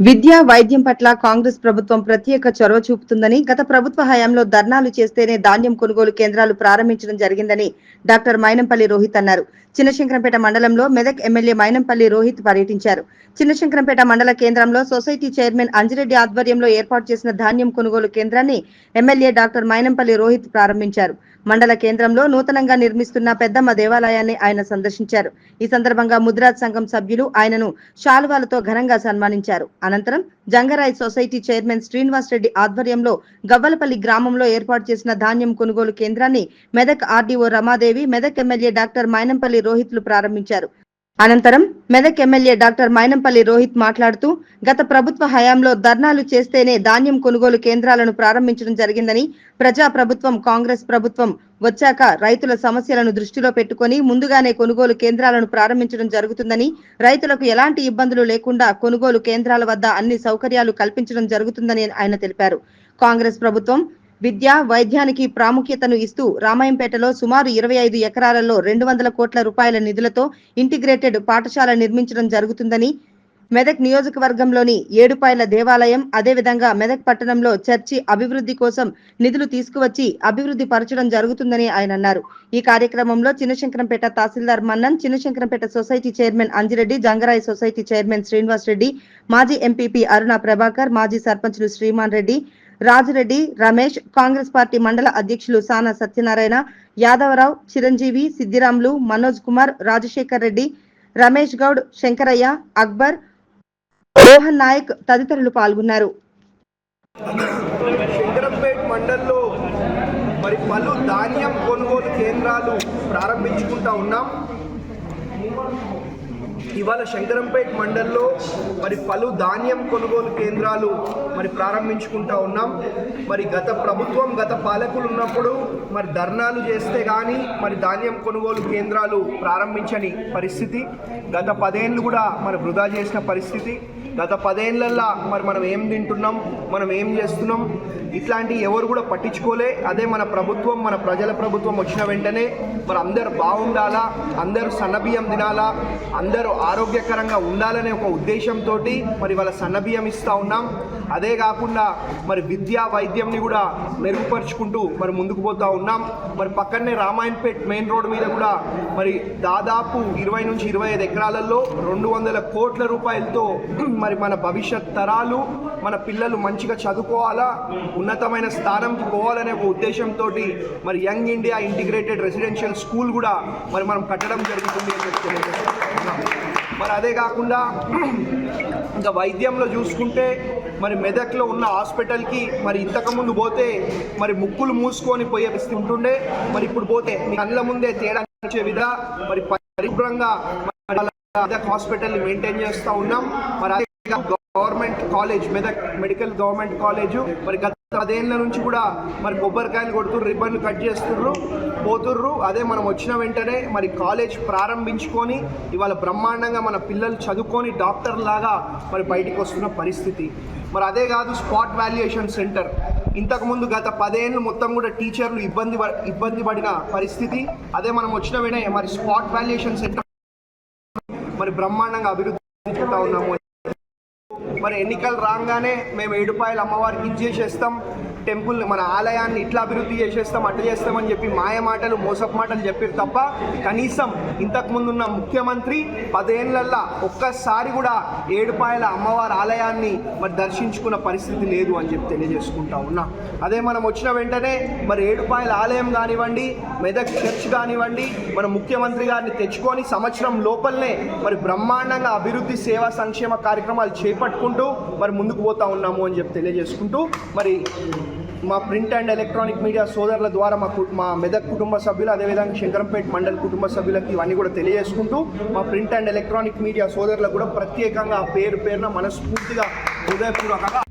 విద్య వైద్యం పట్ల కాంగ్రెస్ ప్రభుత్వం ప్రత్యేక చొరవ చూపుతుందని గత ప్రభుత్వ హయాంలో ధర్నాలు చేస్తేనే ధాన్యం కొనుగోలు కేంద్రాలు ప్రారంభించడం జరిగిందని డాక్టర్ మైనంపల్లి రోహిత్ అన్నారు. చిన్నశంకరంపేట మండలంలో మెదక్ ఎమ్మెల్యే మైనంపల్లి రోహిత్ పర్యటించారు. చిన్నశంకరంపేట మండల కేంద్రంలో సొసైటీ చైర్మన్ అంజిరెడ్డి ఆధ్వర్యంలో ఏర్పాటు చేసిన ధాన్యం కొనుగోలు కేంద్రాన్ని ఎమ్మెల్యే డాక్టర్ మైనంపల్లి రోహిత్ ప్రారంభించారు. మండల కేంద్రంలో నూతనంగా నిర్మిస్తున్న పెద్దమ్మ దేవాలయాన్ని ఆయన సందర్శించారు. ఈ సందర్భంగా ముద్రాజ్ సంఘం సభ్యులు ఆయనను శాలువాలతో ఘనంగా సన్మానించారు. అనంతరం జంగరాయ్ సొసైటీ చైర్మన్ శ్రీనివాస్ రెడ్డి ఆధ్వర్యంలో గవ్వలపల్లి గ్రామంలో ఏర్పాటు చేసిన ధాన్యం కొనుగోలు కేంద్రాన్ని Medak RDO Ramadevi Medak MLA doctor Mynampally రోహిత్లు ప్రారంభించారు. అనంతరం మెదక్ ఎమ్మెల్యే డాక్టర్ మైనంపల్లి రోహిత్ మాట్లాడుతూ గత ప్రభుత్వ హయాంలో ధర్నాలు చేస్తేనే ధాన్యం కొనుగోలు కేంద్రాలను ప్రారంభించడం జరిగిందని ప్రజా ప్రభుత్వం కాంగ్రెస్ ప్రభుత్వం వచ్చాక రైతుల సమస్యలను దృష్టిలో పెట్టుకొని ముందుగానే కొనుగోలు కేంద్రాలను ప్రారంభించడం జరుగుతుందని రైతులకు ఎలాంటి ఇబ్బందులు లేకుండా కొనుగోలు కేంద్రాల వద్ద అన్ని సౌకర్యాలు కల్పించడం జరుగుతుందని ఆయన తెలిపారు. కాంగ్రెస్ ప్రభుత్వం విద్య వైద్యానికి ప్రాముఖ్యతను ఇస్తూ రామాయంపేటలో సుమారు ఇరవై ఐదు ఎకరాలలో రెండు వందల కోట్ల రూపాయల నిధులతో ఇంటిగ్రేటెడ్ పాఠశాల నిర్మించడం జరుగుతుందని మెదక్ నియోజకవర్గంలోని ఏడుపాయల దేవాలయం అదేవిధంగా మెదక్ పట్టణంలో చర్చి అభివృద్ధి కోసం నిధులు తీసుకువచ్చి అభివృద్ధి పరచడం జరుగుతుందని ఆయన అన్నారు. ఈ కార్యక్రమంలో చిన్నశంకరంపేట తహసీల్దార్ Mannan Chinnashankarampet society chairman Anjireddy Jangarai society chairman Srinivas Reddy మాజీ ఎంపీపీ అరుణ ప్రభాకర్ మాజీ సర్పంచులు శ్రీమాన్ రెడ్డి రాజురెడ్డి రమేష్ కాంగ్రెస్ పార్టీ మండల అధ్యక్షులు సానా సత్యనారాయణ యాదవరావు చిరంజీవి సిద్దిరాములు మనోజ్ కుమార్ రాజశేఖర్ రెడ్డి రమేష్ గౌడ్ శంకరయ్య అక్బర్ మోహన్ నాయక్ తదితరులు పాల్గొన్నారు. మండల్లో మరి పలు ధాన్యం కొనుగోలు కేంద్రాలు ప్రారంభించుకుంటా ఉన్నాం. ఇవాళ శంకరంపేట్ మండల్లో మరి పలు ధాన్యం కొనుగోలు కేంద్రాలు మరి ప్రారంభించుకుంటా ఉన్నాం. మరి గత ప్రభుత్వం గత పాలకులు ఉన్నప్పుడు మరి ధర్నాలు చేస్తే కానీ మరి ధాన్యం కొనుగోలు కేంద్రాలు ప్రారంభించని పరిస్థితి. గత పదేళ్ళు కూడా మరి వృధా చేసిన పరిస్థితి. గత పదేళ్ళల్లా మరి మనం ఏం తింటున్నాం మనం ఏం చేస్తున్నాం ఇట్లాంటి ఎవరు కూడా పట్టించుకోలే. అదే మన ప్రభుత్వం మన ప్రజల ప్రభుత్వం వచ్చిన వెంటనే మరి అందరు బాగుండాలా అందరూ సన్నబియ్యం తినాలా అందరూ ఆరోగ్యకరంగా ఉండాలనే ఒక ఉద్దేశంతో మరి వాళ్ళ సన్నబియ్యం ఇస్తూ ఉన్నాం. అదే కాకుండా మరి విద్యా వైద్యంని కూడా మెరుగుపరుచుకుంటూ మరి ముందుకు పోతూ ఉన్నాం. మరి పక్కనే రామాయణపేట్ మెయిన్ రోడ్ మీద కూడా మరి దాదాపు ఇరవై నుంచి ఇరవై ఐదు ఎకరాలలో రెండు వందల కోట్ల రూపాయలతో మరి మన భవిష్యత్ తరాలు మన పిల్లలు మంచిగా చదువుకోవాలా? ఉన్నతమైన స్థానంకి పోవాలనే ఒక ఉద్దేశంతో మరి young India integrated residential school కూడా మరి మనం కట్టడం జరుగుతుంది అని చెప్పి మరి అదే కాకుండా ఇంకా వైద్యంలో చూసుకుంటే మరి మెదక్లో ఉన్న హాస్పిటల్కి మరి ఇంతకుముందు పోతే మరి ముక్కులు మూసుకొని పోయే ఉంటుండే. మరి ఇప్పుడు పోతే మీ కళ్ళ ముందే తేడా వచ్చే విధంగా మరి పరిశుభ్రంగా మరి మెదక్ హాస్పిటల్ మెయింటైన్ చేస్తూ ఉన్నాం. మరి government college Medak medical government college మరి గత పదేళ్ళ నుంచి కూడా మరి కొబ్బరికాయలు కొడుతుర్రు రిబ్బన్లు కట్ చేస్తుర్రు పోతుర్రు. అదే మనం వచ్చిన వెంటనే మరి కాలేజ్ ప్రారంభించుకొని ఇవాళ బ్రహ్మాండంగా మన పిల్లలు చదువుకొని డాక్టర్ లాగా మరి బయటికి వస్తున్న పరిస్థితి. మరి అదే కాదు స్పాట్ వాల్యుయేషన్ సెంటర్. ఇంతకుముందు గత పదేళ్ళు మొత్తం కూడా టీచర్లు ఇబ్బంది ఇబ్బంది పడిన పరిస్థితి. అదే మనం వచ్చిన వెంటనే మరి స్పాట్ వాల్యుయేషన్ సెంటర్ మరి బ్రహ్మాండంగా అభివృద్ధి చెందుతా ఉన్నాము. మరి ఎన్నికలు రాగానే మేము ఏడుపాయలు అమ్మవారికి ఇచ్చేసేస్తాం టెంపుల్ మన ఆలయాన్ని ఇట్లా అభివృద్ధి చేసేస్తాం అట్లా చేస్తామని చెప్పి మాయ మాటలు మోసపు మాటలు చెప్పారు తప్ప కనీసం ఇంతకు ముందున్న ముఖ్యమంత్రి పదేళ్ళల్లా ఒక్కసారి కూడా ఏడుపాయల అమ్మవారి ఆలయాన్ని మరి దర్శించుకున్న పరిస్థితి లేదు అని చెప్పి తెలియజేసుకుంటా ఉన్నా. అదే మనం వచ్చిన వెంటనే మరి ఏడుపాయల ఆలయం కానివ్వండి మెదక్ చర్చ్ కానివ్వండి మన ముఖ్యమంత్రి గారిని తెచ్చుకొని సంవత్సరం లోపలనే మరి బ్రహ్మాండంగా అభివృద్ధి సేవా సంక్షేమ కార్యక్రమాలు చేపట్టుకుంటూ మరి ముందుకు పోతా ఉన్నాము అని చెప్పి తెలియజేసుకుంటూ మరి మా ప్రింట్ అండ్ ఎలక్ట్రానిక్ మీడియా సోదరుల ద్వారా మా మా మెదక్ కుటుంబ సభ్యులు అదేవిధంగా శంకరంపేట మండల్ కుటుంబ సభ్యులకి ఇవన్నీ కూడా తెలియజేసుకుంటూ మా ప్రింట్ అండ్ ఎలక్ట్రానిక్ మీడియా సోదరులకు కూడా ప్రత్యేకంగా పేరు పేరున మనస్ఫూర్తిగా హృదయపూర్వకంగా